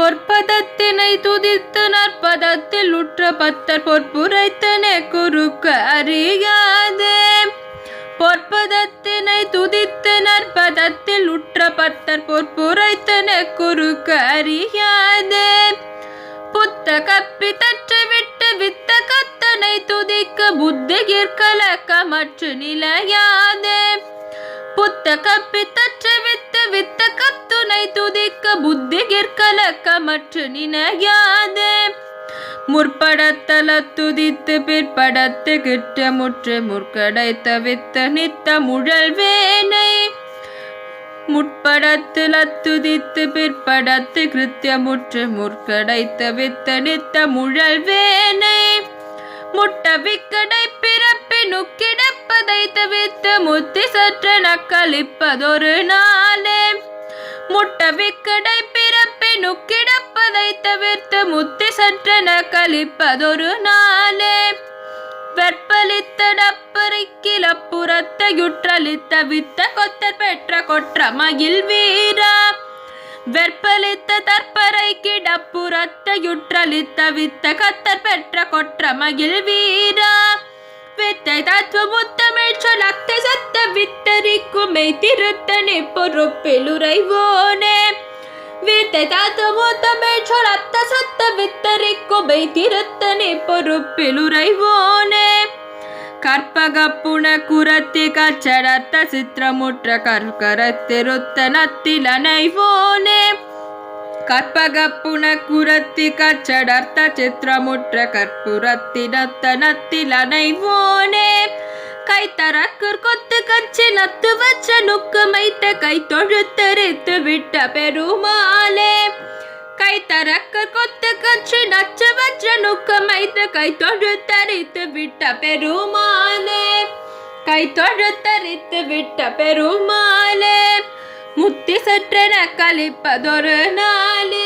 பொற்பதத்தினை துதித்து நற்பதத்தில் உற்ற பத்தர் பொற்புரைத்தனே குறுக்க அறியாதே. பொற்பதத்தினை துதித்து நற்பதத்தில் உற்ற பத்தர் பொற்புரைத்தன குறுக்க அறியாதே. புத்த கப்பி தற்றை விட்டு வித்த கத்தனை துதிக்க புத்தியிற் கலக்கமற்று நிலையாதே. புத்த கப்பி துதிக்க புத்தியிற் கலக்கமற்று நினையாதே. முற்படத்தல துதித்து பிற்படத்து கிட்ட முற்று முற்கடைத்த வித்த நித்த முழல்வேனை. முற்படத்தில் அத்துதித்து பிற்படத்து கிருத்தியமுற்று முற்கடைத்த வித்த நித்த முழல்வேனை. முட்ட விக்கடை பிறப்பி நுக்கிடப்பதை தவித்த முத்தி சற்ற நக்களிப்பதொரு நாள். முட்ட கடை பிறப்பி நுக்கிடப்பதை தவிர்த்து முத்தி சற்ற கழிப்பதொரு நாளே. வெற்பலித்த டப்பரைக்கில புறத்தையுற்றலித்த வித்த கொத்தர் பெற்ற கொற்ற மயில் வீரா. வெற்பலித்த தற்பரை கிடப்புறத்தையுற்றலித்த வித்த கத்தர் பெற்ற கொற்ற மகில் வீரா. வித்தை தத்துவ முத்தமிழ் சொலத்தை சத்த வித்தரிக்கும் திருத்தனி பொறுப்பிலுரைவோனே. வித்தை தத்துவ முத்தமிழ் சொலத்த சத்த வித்தரிக்கும் மெய் திருத்தனி பொறுப்பிலுரைவோனே. கற்பகப்புண குரத்தி கச்சடத்த சித்திரமுற்ற கற்கரத்திருத்த நத்திலனைவோனே. கற்பக புன குரத்தி கச்சடர்த்த சித்திரமுற்ற கற்புரத்தினத்த நத்திலனைவோனே. கை தரக்கர் கொத்து கச்சி நத்து வச்ச நுக்கு மைத்த கை தொழுத்தரித்து விட்ட பெருமாளே. கை தரக்கர் கொத்து கச்சி நச்சு வச்ச நுக்கு மைத்த கை தொழுத்தரித்து விட்ட பெருமாளே. கை தொழுத்தரித்து விட்ட பெருமாளே. முத்தி சற்றென கழிப்பதொரு நாளே.